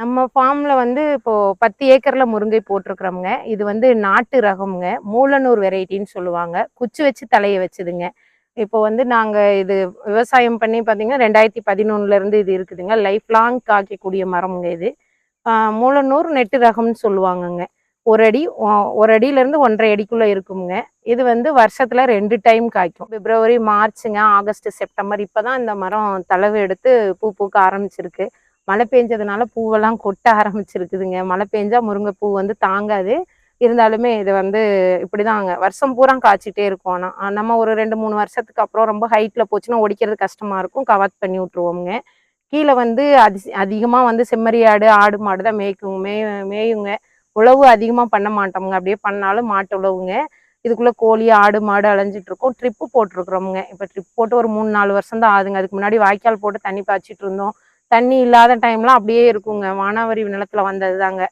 நம்ம ஃபார்ம்ல வந்து இப்போ பத்து ஏக்கர்ல முருங்கை போட்டிருக்கிறோமுங்க. இது வந்து நாட்டு ரகம்ங்க. மூலனூர் வெரைட்டின்னு சொல்லுவாங்க. குச்சி வச்சு தலைய வச்சுதுங்க. இப்போ வந்து நாங்கள் இது விவசாயம் பண்ணி பார்த்தீங்கன்னா ரெண்டாயிரத்தி பதினொன்னுலேருந்து இது இருக்குதுங்க. லைஃப் லாங் காய்க்கக்கூடிய மரம்ங்க இது. மூலநூர் மூலனூர் நெட்டு ரகம்னு சொல்லுவாங்கங்க. ஒரு அடி ஒரு அடியிலேருந்து ஒன்றரை அடிக்குள்ளே இருக்குங்க. இது வந்து வருஷத்தில் ரெண்டு டைம் காய்க்கும். பிப்ரவரி மார்ச்சுங்க ஆகஸ்ட் செப்டம்பர் இப்போ தான் இந்த மரம் தளவு எடுத்து பூ பூக்க ஆரம்பிச்சிருக்கு. மழை பெஞ்சதுனால பூவெல்லாம் கொட்ட ஆரம்பிச்சிருக்குதுங்க. மழை பெஞ்சா முருங்கை பூ வந்து தாங்காது. இருந்தாலுமே இது வந்து இப்படிதாங்க. வருஷம் பூரா காய்ச்சிட்டே இருக்கும். ஆனா நம்ம ஒரு ரெண்டு மூணு வருஷத்துக்கு அப்புறம் ரொம்ப ஹைட்ல போச்சுன்னா ஒடிக்கிறது கஷ்டமா இருக்கும். கவாத் பண்ணி விட்ருவோங்க கீழே வந்து அதி அதிகமாக வந்து செம்மறி ஆடு ஆடு மாடு தான் மேய்க்குங்க மேய மேயுங்க. உழவு அதிகமாக பண்ண மாட்டோமுங்க. அப்படியே பண்ணாலும் மாட்டு உழவுங்க. இதுக்குள்ள கோழி ஆடு மாடு அலைஞ்சிட்டு இருக்கோம் ட்ரிப்பு போட்டிருக்கிறோமுங்க. இப்போ ட்ரிப் போட்டு ஒரு மூணு நாலு வருஷம் தான் ஆகுதுங்க. அதுக்கு முன்னாடி வாய்க்கால் போட்டு தண்ணி பாய்ச்சிட்டு இருந்தோம். தண்ணி இல்லாத டைம்லாம் அப்படியே இருக்குங்க. வானாவரி நிலத்துல வந்தது தாங்க